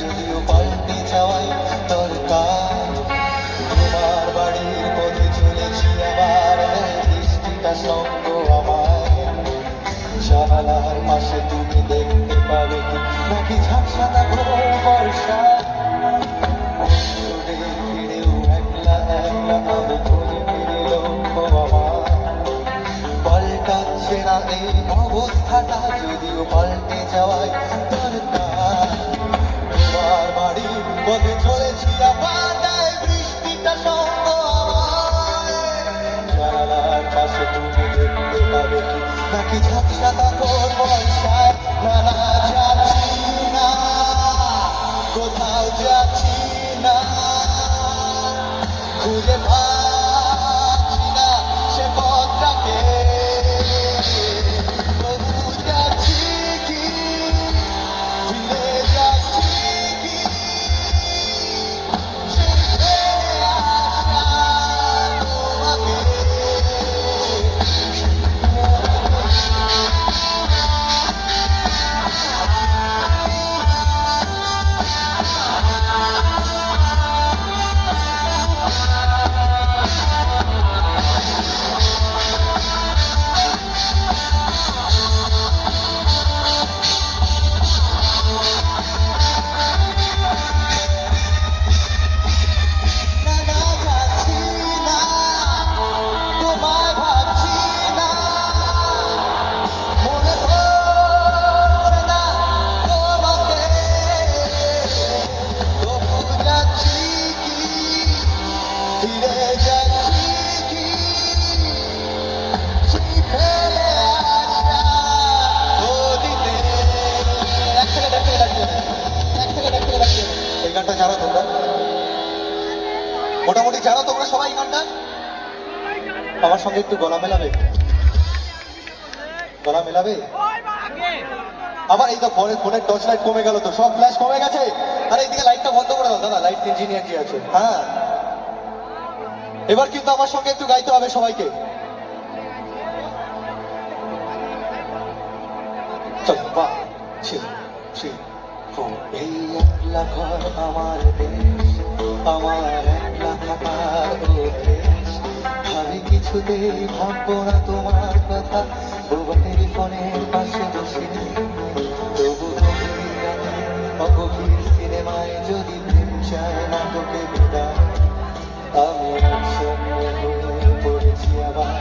যদিও পাল্টে যাওয়াই দরকার, তোমার বাড়ির পথে চলেছি আবার দৃষ্টিটা সঙ্গ আমার জানালার তুমি দেখতে পাবে কি? নাকি ঝাপসাদা ঘোর যদিও পাল্টে যাওয়াই দরকার। নাকি ঝাপসাদা তোর বর্ষায় না না যাচ্ছি না? কোথাও যাচ্ছি না। খুঁজে পাচ্ছি জানো তোমরা? মোটামুটি জানো তোমরা সবাই গানটা? আমার সঙ্গে একটু গলা মেলাবে। গলা মেলাবে? আবার এই তো ফোনের ফোনের টর্চ লাইট কমে গেল তো, সব ফ্ল্যাশ কমে গেছে। আর এইদিকে লাইটটা বন্ধ করে দাও। দাদা লাইট ইঞ্জিনিয়ার কি আছে। হ্যাঁ। এবার কিন্তু আমার সঙ্গে একটু গাইতে হবে সবাইকে। চলো বা থ্রি ফোর এই কিছুতেই ভাববো না তোমার কথা বোবাটের ফোনের পাশে বসে তবু অগভীর সিনেমায় যদি প্রেম চায় নাটকে বিদায়। আমি পড়েছি আবার